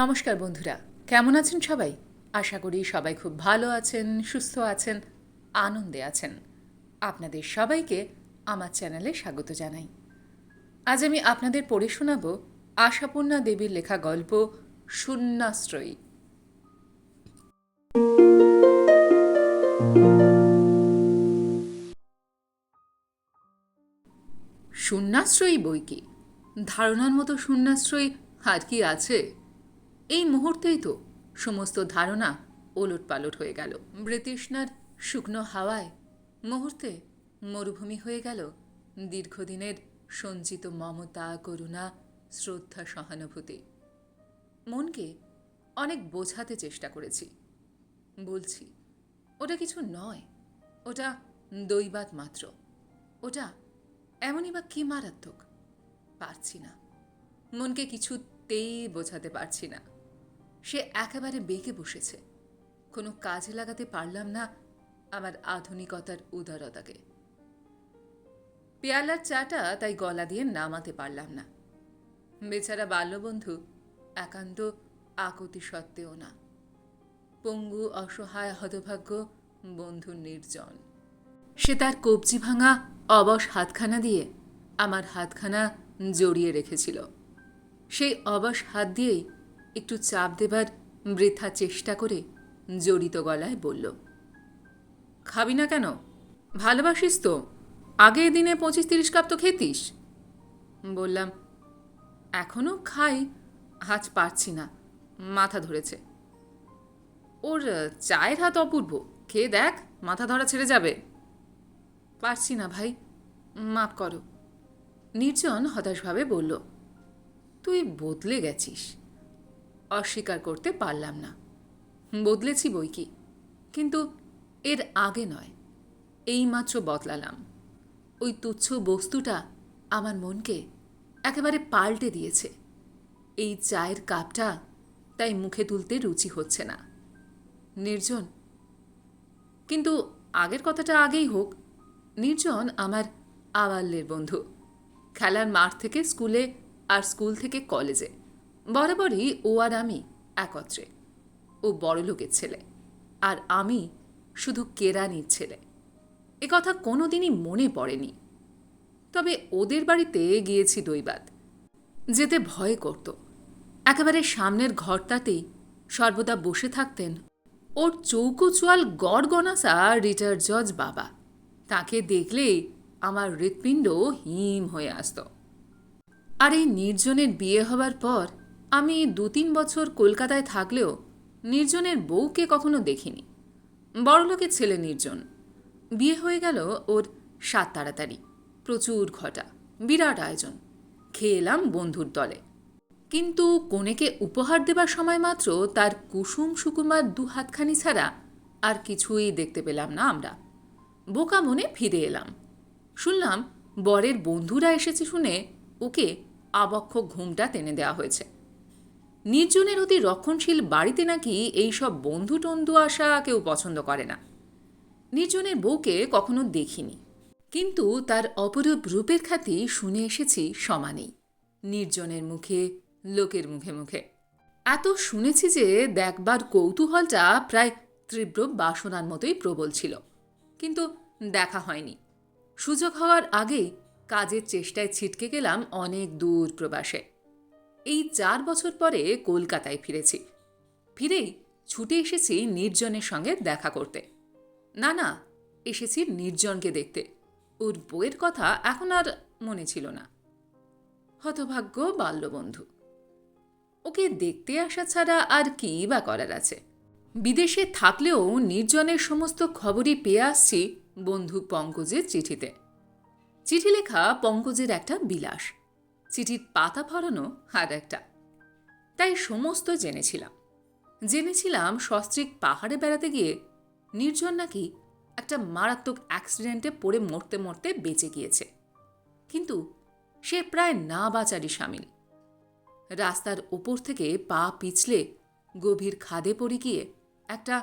নমস্কার বন্ধুরা, কেমন আছেন সবাই? আশা করি সবাই খুব ভালো আছেন, সুস্থ আছেন, আনন্দে আছেন। আপনাদের সবাইকে আমার চ্যানেলে স্বাগত জানাই। আজ আমি আপনাদের পড়ে শোনাব আশাপূর্ণা দেবীর লেখা গল্প শূন্যাশ্রয়ী শূন্যাশ্রয়ী বই কি? ধারণার মতো শূন্যাশ্রয়ী আর কি আছে? এই মুহূর্তেই তো সমস্ত ধারণা ওলট পালট হয়ে গেল। বৃতৃষ্ণার শুকনো হাওয়ায় মুহূর্তে মরুভূমি হয়ে গেল। দীর্ঘদিনের সঞ্চিত মমতা, করুণা, শ্রদ্ধা, সহানুভূতি। মনকে অনেক বোঝাতে চেষ্টা করেছি। বলছি, ওটা কিছু নয়, ওটা দৈবাত মাত্র। ওটা এমনই বা কি মারাত্মক? পারছি না। মনকে কিছুতেই বোঝাতে পারছি না। সে একেবারে বেঁকে বসেছে। কোনো কাজে লাগাতে পারলাম না আমার আধুনিকতার উদারতাকে। পেয়ালার চাটা তাই গলা দিয়ে নামাতে পারলাম না। বেচারা বাল্যবন্ধু, একান্ত আকতি সত্ত্বেও না। পঙ্গু, অসহায়, হতভাগ্য, বন্ধু নির্জন। সে তার কবজি ভাঙা অবশ হাতখানা দিয়ে আমার হাতখানা জড়িয়ে রেখেছিল। সেই অবশ হাত দিয়েই একটু চাপ দেবার বৃথা চেষ্টা করে জড়িত গলায় বলল, খাবি না কেন? ভালোবাসিস তো। আগে দিনে পঁচিশ তিরিশ কাপ তো খেতিস। বললাম এখনও খাই, আজ পারছি না। মাথা ধরেছে। ওর চায়ের হাত অপূর্ব। খেয়ে দেখ, মাথা ধরা ছেড়ে যাবে। পারছি না ভাই মাফ করো। নির্জন হতাশভাবে বলল, তুই বদলে গেছিস। অস্বীকার করতে পারলাম না। বদলেছি বই কি? কিন্তু এর আগে নয়, এইমাত্র বদলালাম। ওই তুচ্ছ বস্তুটা আমার মনকে একেবারে পাল্টে দিয়েছে। এই চায়ের কাপটা তাই মুখে তুলতে রুচি হচ্ছে না। নির্জন, কিন্তু আগের কথাটা আগেই হোক, নির্জন আমার আওয়াল্যের বন্ধু, খেলার মাঠ থেকে স্কুলে আর স্কুল থেকে কলেজে। বরাবরই ও আর আমি একত্রে। ও বড়লোকের ছেলে, আর আমি শুধু কেরানির ছেলে। এ কথা কোনো দিনই মনে পড়েনি। তবে ওদের বাড়িতে গিয়েছি দৈবাত যেতে ভয় করত। একেবারে সামনের ঘরটাতেই সর্বদা বসে থাকতেন ওর চৌকো চোয়াল গড়গনাসা রিটার জজ বাবা। তাকে দেখলেই আমার হৃৎপিণ্ড হিম হয়ে আসত। আর এই নির্জনের বিয়ে হবার পর আমি দু তিন বছর কলকাতায় থাকলেও নির্জনের বউকে কখনো দেখিনি। বড়লোকের ছেলে নির্জন। বিয়ে হয়ে গেল ওর সাত তাড়াতাড়ি। প্রচুর ঘটা, বিরাট আয়োজন। খেয়ে এলাম বন্ধুর দলে। কিন্তু কনেকে উপহার দেবার সময় মাত্র তার কুসুম সুকুমার দু হাতখানি ছাড়া আর কিছুই দেখতে পেলাম না আমরা। বোকা মনে ফিরে এলাম। শুনলাম বরের বন্ধুরা এসেছে শুনে ওকে আবক্ষ ঘুমটা টেনে দেওয়া হয়েছে। নির্জনের অতি রক্ষণশীল বাড়িতে নাকি এইসব বন্ধু টন্ধু আসা কেউ পছন্দ করে না। নির্জনের বউকে কখনো দেখিনি। কিন্তু তার অপরূপ রূপের খ্যাতি শুনে এসেছি সমানেই। নির্জনের মুখে, লোকের মুখে মুখে। এত শুনেছি যে দেখবার কৌতূহলটা প্রায় তীব্র বাসনার মতোই প্রবল ছিল। কিন্তু দেখা হয়নি। সুযোগ হওয়ার আগেই কাজের চেষ্টায় ছিটকে গেলাম অনেক দূর প্রবাসে। এই চার বছর পরে কলকাতায় ফিরেছি। ফিরেই ছুটে এসেছি নির্জনের সঙ্গে দেখা করতে। না না, এসেছি নির্জনকে দেখতে। ওর বইয়ের কথা এখন আর মনে ছিল না। হতভাগ্য বাল্যবন্ধু। ওকে দেখতে আসা ছাড়া আর কী বা করার আছে? বিদেশে থাকলেও নির্জনের সমস্ত খবরই পেয়ে আসছি বন্ধু পঙ্কজের চিঠিতে। চিঠি লেখা পঙ্কজের একটা বিলাস। চিঠির পাতা ফরানো আর একটা। তাই সমস্ত জেনেছিলাম। জেনেছিলাম সস্ত্রিক পাহাড়ে বেড়াতে গিয়ে নির্জন নাকি একটা মারাত্মক অ্যাক্সিডেন্টে পড়ে মরতে মরতে বেঁচে গিয়েছে। কিন্তু সে প্রায় না বাঁচারই সামিল। রাস্তার ওপর থেকে পা পিছলে গভীর খাদে পড়ে গিয়ে একটা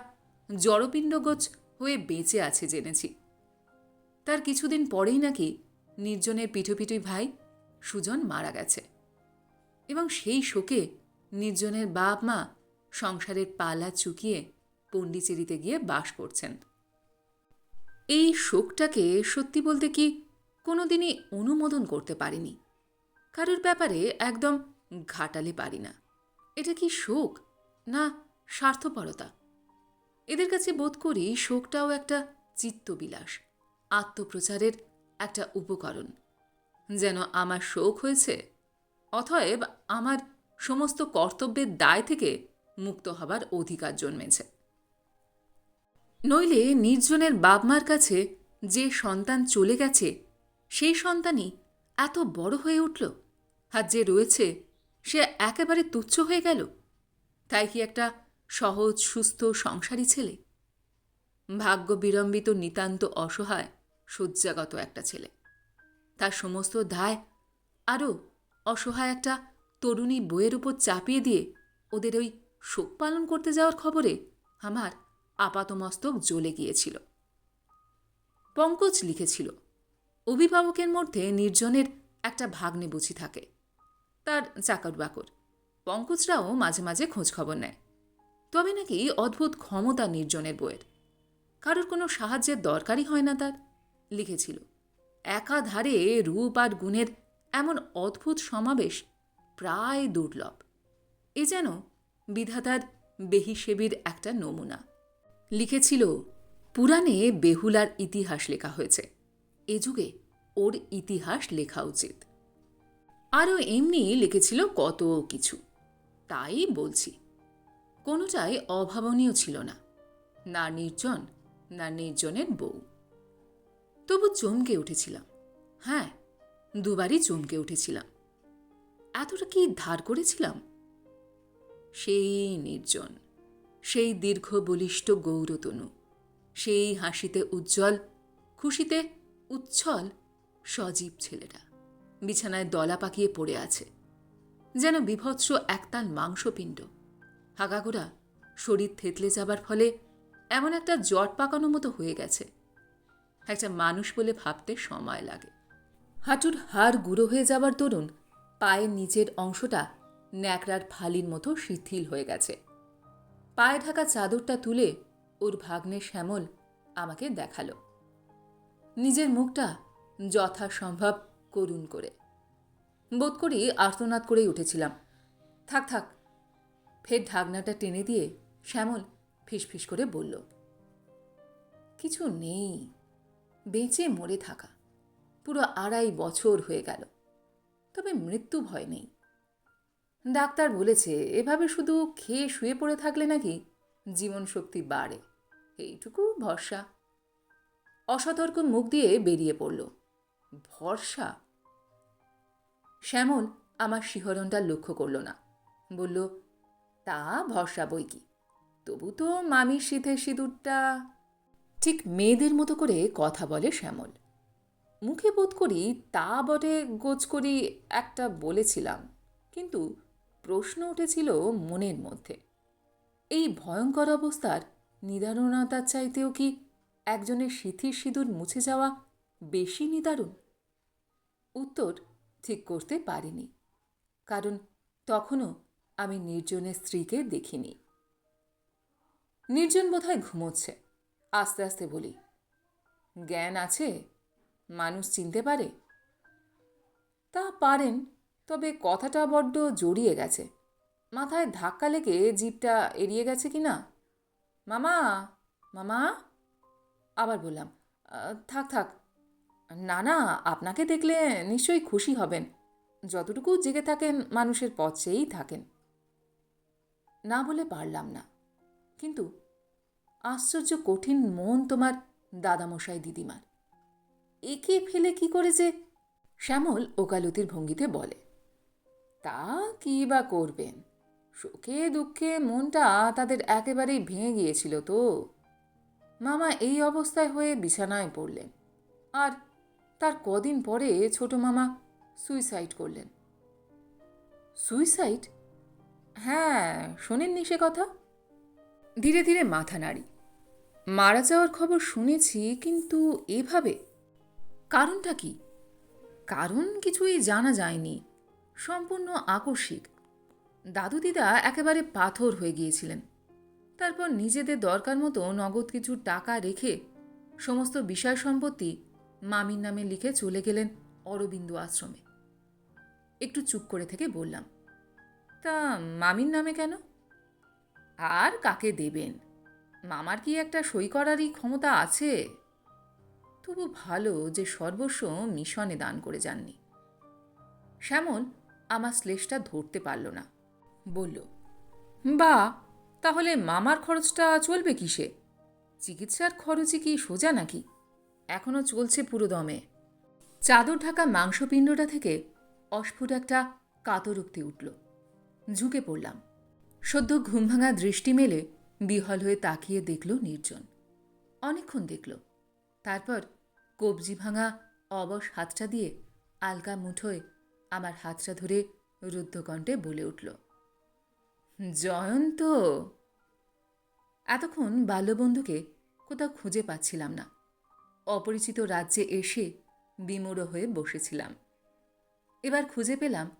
জড়পিণ্ডগোচ হয়ে বেঁচে আছে জেনেছি। তার কিছুদিন পরেই নাকি নির্জনের পিঠোপিঠি ভাই সুজন মারা গেছে। এবং সেই শোকে নির্জনের বাপ মা সংসারের পালা চুকিয়ে পণ্ডিচেরিতে গিয়ে বাস করছেন। এই শোকটাকে সত্যি বলতে কি কোনোদিনই অনুমোদন করতে পারিনি। কারোর ব্যাপারে একদম ঘাটালে পারি না। এটা কি শোক না স্বার্থপরতা? এদের কাছে বোধ করি শোকটাও একটা চিত্তবিলাস, আত্মপ্রচারের একটা উপকরণ। যেন আমার শোক হয়েছে, অতএব আমার সমস্ত কর্তব্যের দায় থেকে মুক্ত হবার অধিকার জন্মেছে। নইলে নির্জনের বাপমার কাছে যে সন্তান চলে গেছে, সেই সন্তানই এত বড় হয়ে উঠল, আর যে রয়েছে সে একেবারে তুচ্ছ হয়ে গেল। তাই কি একটা সহজ, সুস্থ, সংসারী ছেলে? ভাগ্য বিড়ম্বিত নিতান্ত অসহায়, শয্যাগত একটা ছেলে। তার সমস্ত দায় আরও অসহায় একটা তরুণী বইয়ের উপর চাপিয়ে দিয়ে ওদের ওই শোক পালন করতে যাওয়ার খবরে আমার আপাতমস্তক জ্বলে গিয়েছিল। পঙ্কজ লিখেছিল, অভিভাবকের মধ্যে নির্জনের একটা ভাগ্নে বুঝি থাকে। তার চাকর বাকর পঙ্কজরাও মাঝে মাঝে খোঁজ খবর নেয়। তবে নাকি অদ্ভুত ক্ষমতা নির্জনের বইয়ের। কারোর কোনো সাহায্যের দরকারই হয় না তার, লিখেছিল। একাধারে রূপ আর গুণের এমন অদ্ভুত সমাবেশ প্রায় দুর্লভ। এ যেন বিধাতার বেহিসেবির একটা নমুনা। লিখেছিল, পুরাণে বেহুলার ইতিহাস লেখা হয়েছে। এ যুগে ওর ইতিহাস লেখা উচিত। আরও এমনি লিখেছিল কত কিছু। তাই বলছি, কোনোটাই অভাবনীয় ছিল না। না নির্জন, না নির্জনের বউ। তবু চমকে উঠেছিলাম। হ্যাঁ দুবারই চমকে উঠেছিলাম। এতটা কি ধার করেছিলাম? সেই নির্জন, সেই দীর্ঘ বলিষ্ঠ গৌরতনু, সেই হাসিতে উজ্জ্বল, খুশিতে উচ্ছল, সজীব ছেলেটা বিছানায় দলা পাকিয়ে পড়ে আছে, যেন বিভৎস একতাল মাংসপিণ্ড। হাগাগোড়া শরীর থেতলে যাবার ফলে এমন একটা জট পাকানো মতো হয়ে গেছে। একটা মানুষ বলে ভাবতে সময় লাগে। হাঁটুর হাড় গুঁড়ো হয়ে যাবার দরুন পায়ের নিচের অংশটা ন্যাকড়ার ফালির মতো শিথিল হয়ে গেছে। পায়ে ঢাকা চাদরটা তুলে ওর ভাগ্নে শ্যামল আমাকে দেখাল। নিজের মুখটা যথাসম্ভব করুণ করে। বোধ করি আর্তনাদ করেই উঠেছিলাম। থাক থাক। ফের ঢাকনাটা টেনে দিয়ে শ্যামল ফিসফিস করে বলল, কিছু নেই। বেঁচে মরে থাকা। পুরো আড়াই বছর হয়ে গেল। তবে মৃত্যু ভয় নেই। ডাক্তার বলেছে, এভাবে শুধু খেয়ে শুয়ে পড়ে থাকলে নাকি জীবন শক্তি বাড়ে। এইটুকু ভরসা। অসতর্ক মুখ দিয়ে বেরিয়ে পড়ল। ভরসা? শ্যামল আমার শিহরণটা লক্ষ্য করল না। বলল, তা ভরসা বই কি? তবু তো মামির শীতের সিঁদুরটা ঠিক মেয়েদের মতো করে কথা বলে শ্যামল। মুখে বোধ করি তা বটে গোজ করি একটা বলেছিলাম, কিন্তু প্রশ্ন উঠেছিল মনের মধ্যে। এই ভয়ঙ্কর অবস্থার নিদারুণতার চাইতেও কি একজনের সিথির সিঁদুর মুছে যাওয়া বেশি নিদারুণ? উত্তর ঠিক করতে পারিনি, কারণ তখনও আমি নির্জনের স্ত্রীকে দেখিনি। নির্জন বোধহয় ঘুমোচ্ছে। আস্তে আস্তে বলি, জ্ঞান আছে? মানুষ চিনতে পারে? তা পারেন, তবে কথাটা বড্ড জড়িয়ে গেছে। মাথায় ধাক্কা লেগে জিপটা এড়িয়ে গেছে কি না? মামা মামা? আবার বললাম থাক থাক। না না, আপনাকে দেখলে নিশ্চয়ই খুশি হবেন। যতটুকু জেগে থাকেন, মানুষের পথ চেয়েই থাকেন। না বলে পারলাম না। কিন্তু আশ্চর্য কঠিন মন তোমার দাদামশাই দিদিমার। একে ফেলে কি করে যে? শ্যামল ওকালতির ভঙ্গিতে বলে, তা কি বা করবেন? সুখে দুঃখে মনটা তাদের একেবারেই ভেঙে গিয়েছিল তো। মামা এই অবস্থায় হয়ে বিছানায় পড়লেন। আর তার কদিন পরে ছোট মামা সুইসাইড করলেন। সুইসাইড? হ্যাঁ শোনেননি সে কথা? ধীরে ধীরে মাথা নাড়ি। মারা যাওয়ার খবর শুনেছি, কিন্তু এভাবে কারণটা কি? কারণ কিছুই জানা যায়নি। সম্পূর্ণ আকস্মিক। দাদু দিদা একেবারে পাথর হয়ে গিয়েছিলেন। তারপর নিজেদের দরকার মতো নগদ কিছু টাকা রেখে সমস্ত বিষয় সম্পত্তি মামির নামে লিখে চলে গেলেন অরবিন্দু আশ্রমে। একটু চুপ করে থেকে বললাম, তা মামির নামে কেন? আর কাকে দেবেন? মামার কি একটা সই করারই ক্ষমতা আছে? তবু ভালো যে সর্বস্ব মিশনে দান করে যাননি। শ্যামল আমার শ্লেষটা ধরতে পারল না। বলল, বা, তাহলে মামার খরচটা চলবে কিসে? চিকিৎসার খরচই কি সোজা নাকি? এখনও চলছে পুরো দমে। চাদর ঢাকা মাংসপিণ্ডটা থেকে অস্ফুট একটা কাতরুক্তি উঠল। ঝুঁকে পড়লাম। সদ্য ঘুম ভাঙা দৃষ্টি মেলে বিহল হয়ে তাকিয়ে দেখল নির্জন। অনেকক্ষণ দেখল। তারপর কবজি ভাঙা অবশ হাতটা দিয়ে আলকা মুঠোয় আমার হাতটা ধরে রুদ্ধকণ্ঠে বলে উঠল, জয়ন্ত! এতক্ষণ বাল্যবন্ধুকে কোথাও খুঁজে পাচ্ছিলাম না। অপরিচিত রাজ্যে এসে বিমূঢ় হয়ে বসেছিলাম। এবার খুঁজে পেলাম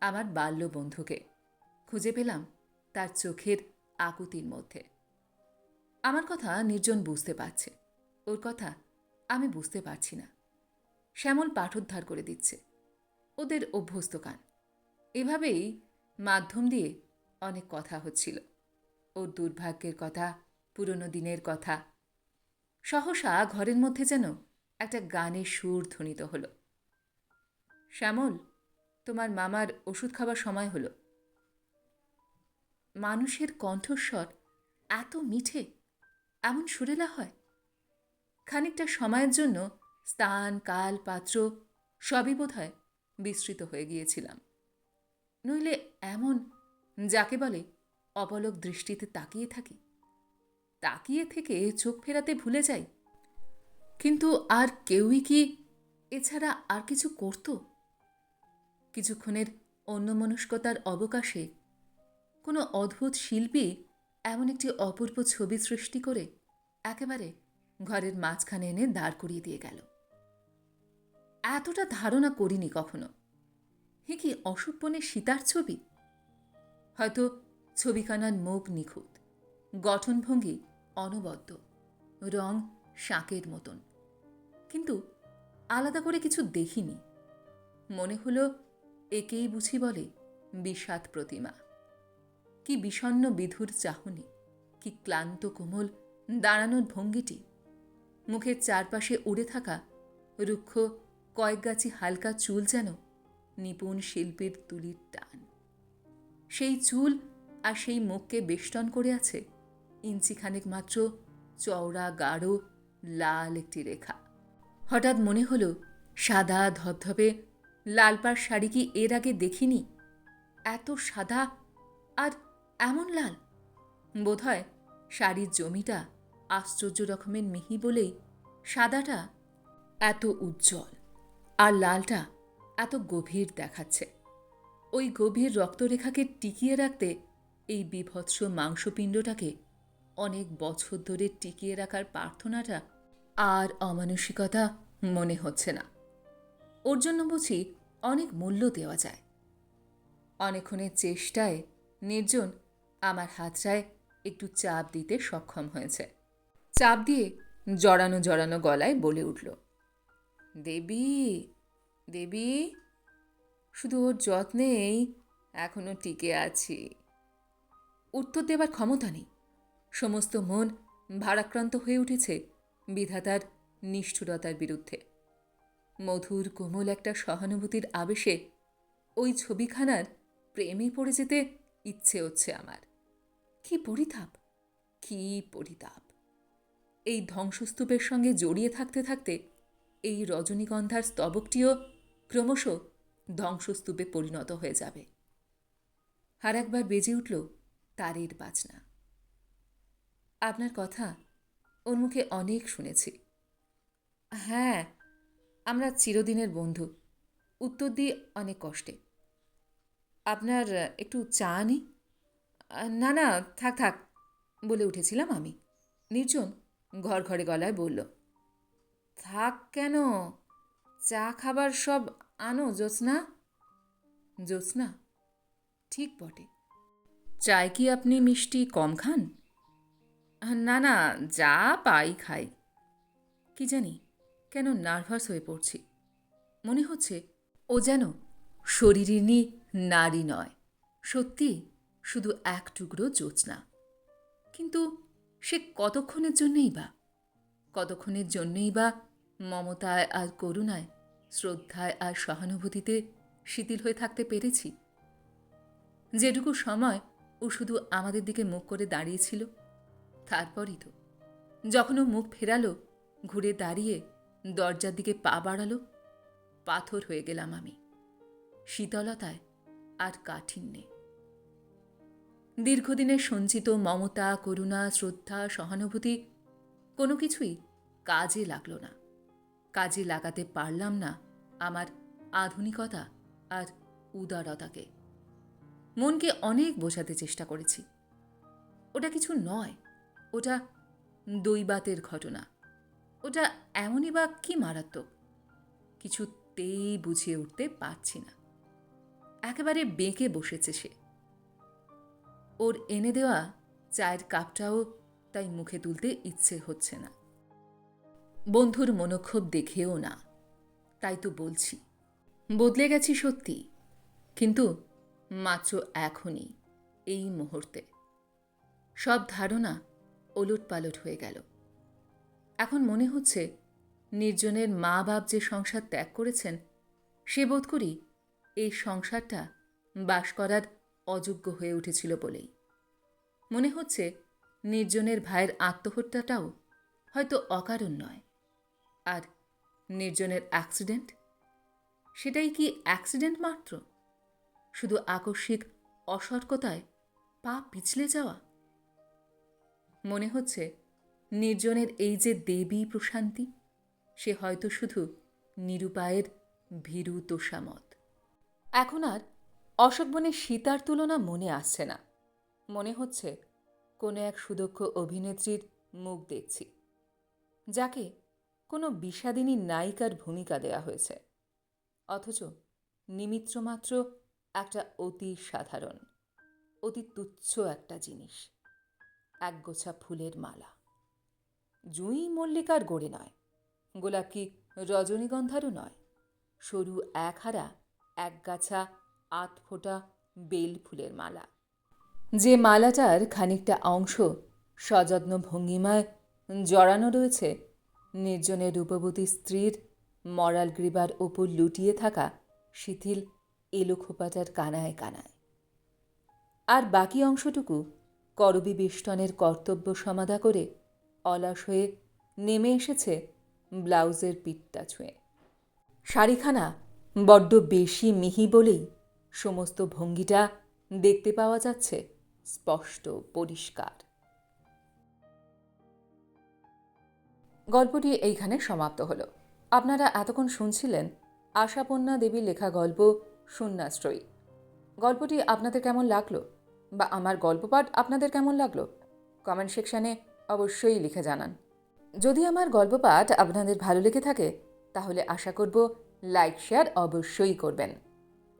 আমার বাল্যবন্ধুকে। খুঁজে পেলাম তার চোখের আকুতির মধ্যে। আমার কথা নির্জন বুঝতে পারছে। ওর কথা আমি বুঝতে পারছি না। শ্যামল পাঠোদ্ধার করে দিচ্ছে। ওদের অভ্যস্ত কান। এভাবেই মাধ্যম দিয়ে অনেক কথা হচ্ছিল। ওর দুর্ভাগ্যের কথা, পুরনো দিনের কথা। সহসা ঘরের মধ্যে যেন একটা গানের সুর ধ্বনিত হলো। শ্যামল, তোমার মামার ওষুধ খাবার সময় হলো। মানুষের কণ্ঠস্বর এত মিঠে, এমন সুরেলা হয়। খানিকটা সময়ের জন্য স্থান, কাল, পাত্র সবই বোধ হয় বিস্তৃত হয়ে গিয়েছিলাম। নইলে এমন যাকে বলে অপলক দৃষ্টিতে তাকিয়ে থাকি। তাকিয়ে থেকে চোখ ফেরাতে ভুলে যাই। কিন্তু আর কেউই কি এছাড়া আর কিছু করত? কিছুক্ষণের অন্যমনস্কতার অবকাশে কোনো অদ্ভুত শিল্পী এমন একটি অপূর্ব ছবি সৃষ্টি করে একেবারে ঘরের মাঝখানে এনে দাঁড় করিয়ে দিয়ে গেল। এতটা ধারণা করিনি কখনো। হে কি অসুপনের সীতার ছবি? হয়তো ছবিখানার মুখ নিখুঁত, গঠনভঙ্গি অনবদ্য, রং শাঁকের মতন। কিন্তু আলাদা করে কিছু দেখিনি। মনে হলো একেই বুঝি বলে বিষাদ প্রতিমা। কি বিষণ্ন বিধুর চাহনি, কি ক্লান্ত কোমল দাঁড়ানোর ভঙ্গিটি। মুখের চারপাশে উড়ে থাকা রুক্ষ কয়েক কয়েকগাছি হালকা চুল যেন নিপুণ শিল্পীর তুলির টান। সেই চুল আর সেই মুখকে বেষ্টন করে আছে ইঞ্চিখানেক মাত্র চওড়া, গাঢ়, লাল একটি রেখা। হঠাৎ মনে হলো, সাদা ধবধবে লালপাড় শাড়ি কি এর আগে দেখিনি? এত সাদা আর এমন লাল? বোধহয় শাড়ির জমিটা আশ্চর্য রকমের মিহি বলেই সাদাটা এত উজ্জ্বল আর লালটা এত গভীর দেখাচ্ছে। ওই গভীর রক্তরেখাকে টিকিয়ে রাখতে এই বিভৎস মাংসপিণ্ডটাকে অনেক বছর ধরে টিকিয়ে রাখার প্রার্থনাটা আর অমানসিকতা মনে হচ্ছে না। ওর জন্য বুঝি অনেক মূল্য দেওয়া যায়। অনেকক্ষণের চেষ্টায় নির্জন আমার হাতটায় একটু চাপ দিতে সক্ষম হয়েছে। চাপ দিয়ে জড়ানো জড়ানো গলায় বলে উঠল, দেবী দেবী, শুধু ওর যত্নেই এখনও টিকে আছি। উত্তর দেবার ক্ষমতা নেই। সমস্ত মন ভারাক্রান্ত হয়ে উঠেছে বিধাতার নিষ্ঠুরতার বিরুদ্ধে। মধুর কোমল একটা সহানুভূতির আবেশে ওই ছবিখানার প্রেমে পড়ে যেতে ইচ্ছে হচ্ছে আমার। কি পরিতাপ? কি পরিতাপ? এই ধ্বংসস্তূপের সঙ্গে জড়িয়ে থাকতে থাকতে এই রজনীগন্ধার স্তবকটিও ক্রমশ ধ্বংসস্তূপে পরিণত হয়ে যাবে। আর একবার বেজে উঠল তারের বাজনা। আপনার কথা ওর মুখে অনেক শুনেছি। হ্যাঁ আমরা চিরদিনের বন্ধু। উত্তর দিই অনেক কষ্টে। আপনার একটু চা নি না না, থাক থাক, বলে উঠেছিলাম আমি। নির্জন ঘর ঘরে গলায় বলল, থাক কেন? চা খাবার সব আনো, জ্যোৎস্না? জ্যোৎস্না? ঠিক বটে। চায় কি আপনি মিষ্টি কম খান? না না, যা পাই খাই। কি জানি, কেন নার্ভাস হয়ে পড়ছি। মনে হচ্ছে ও যেন শরীরিনী নারী নয়। সত্যি? শুধু এক টুকরো জোৎস্না কিন্তু সে কতক্ষণের জন্যেই বা? কতক্ষণের জন্যেই বা মমতায় আর করুণায়, শ্রদ্ধায় আর সহানুভূতিতে শিথিল হয়ে থাকতে পেরেছি? যেটুকু সময় ও শুধু আমাদের দিকে মুখ করে দাঁড়িয়েছিল, তারপরই তো। যখন ও মুখ ফেরালো, ঘুরে দাঁড়িয়ে দরজার দিকে পা বাড়ালো, পাথর হয়ে গেলাম আমি। শীতলতায় আর কাঠিন্যে। দীর্ঘদিনের সঞ্চিত মমতা, করুণা, শ্রদ্ধা, সহানুভূতি কোনো কিছুই কাজে লাগল না। কাজে লাগাতে পারলাম না আমার আধুনিকতা আর উদারতাকে। মনকে অনেক বোঝাতে চেষ্টা করেছি। ওটা কিছু নয়, ওটা দৈবাতের ঘটনা। ওটা এমনই বা কি মারাত্মক, কিছুতেই বুঝিয়ে উঠতে পারছি না। একেবারে বেঁকে বসেছে সে। ওর এনে দেওয়া চায়ের কাপটাও তাই মুখে তুলতে ইচ্ছে হচ্ছে না। বন্ধুর মনোক্ষোভ দেখেও না। তাই তো বলছি, বদলে গেছি সত্যি, কিন্তু মাত্র এখনই, এই মুহূর্তে। সব ধারণা ওলট পালট হয়ে গেল। এখন মনে হচ্ছে নির্জনের মা বাপ যে সংসার ত্যাগ করেছেন, সে বোধ করি এই সংসারটা বাস করার অযোগ্য হয়ে উঠেছিল বলেই। মনে হচ্ছে নির্জনের ভাইয়ের আত্মহত্যাটাও হয়তো অকারণ নয়। আর নির্জনের অ্যাক্সিডেন্ট সেটাই কি অ্যাক্সিডেন্ট মাত্র? শুধু আকস্মিক অসর্কতায় পা পিছলে যাওয়া? মনে হচ্ছে নির্জনের এই যে দেবী প্রশান্তি, সে হয়তো শুধু নিরুপায়ের ভীরু তোষামত। এখন আর অশোকবনের সীতার তুলনা মনে আসছে না। মনে হচ্ছে কোনো এক সুদক্ষ অভিনেত্রীর মুখ দেখছি, যাকে কোনো বিষাদিনী নায়িকার ভূমিকা দেয়া হয়েছে, অথচ নিমিত্র মাত্র একটা অতি সাধারণ, অতি তুচ্ছ একটা জিনিস একগোছা ফুলের মালা। জুঁই মল্লিকার গড়ে নয়, গোলাপ রজনীগন্ধারও নয়, সরু একহারা একগাছা আত ফোটা বেল ফুলের মালা। যে মালাটার খানিকটা অংশ সযত্ন ভঙ্গিমায় জড়ানো রয়েছে নির্জনের রূপবতী স্ত্রীর মরাল গ্রীবার ওপর লুটিয়ে থাকা শিথিল এলো খোপাটার কানায় কানায়। আর বাকি অংশটুকু করবি বেষ্টনের কর্তব্য সমাধা করে অলস হয়ে নেমে এসেছে ব্লাউজের পিঠটা ছুঁয়ে। শাড়িখানা বড্ড বেশি মিহি বলেই সমস্ত ভঙ্গিটা দেখতে পাওয়া যাচ্ছে স্পষ্ট, পরিষ্কার। গল্পটি এইখানে সমাপ্ত হলো। আপনারা এতক্ষণ শুনছিলেন আশাপন্না দেবীর লেখা গল্প শূন্যাশ্রয়ী গল্পটি আপনাদের কেমন লাগল বা আমার গল্পপাঠ আপনাদের কেমন লাগল? কমেন্ট সেকশানে অবশ্যই লিখে জানান। যদি আমার গল্পপাঠ আপনাদের ভালো লেগে থাকে, তাহলে আশা করব লাইক, শেয়ার অবশ্যই করবেন।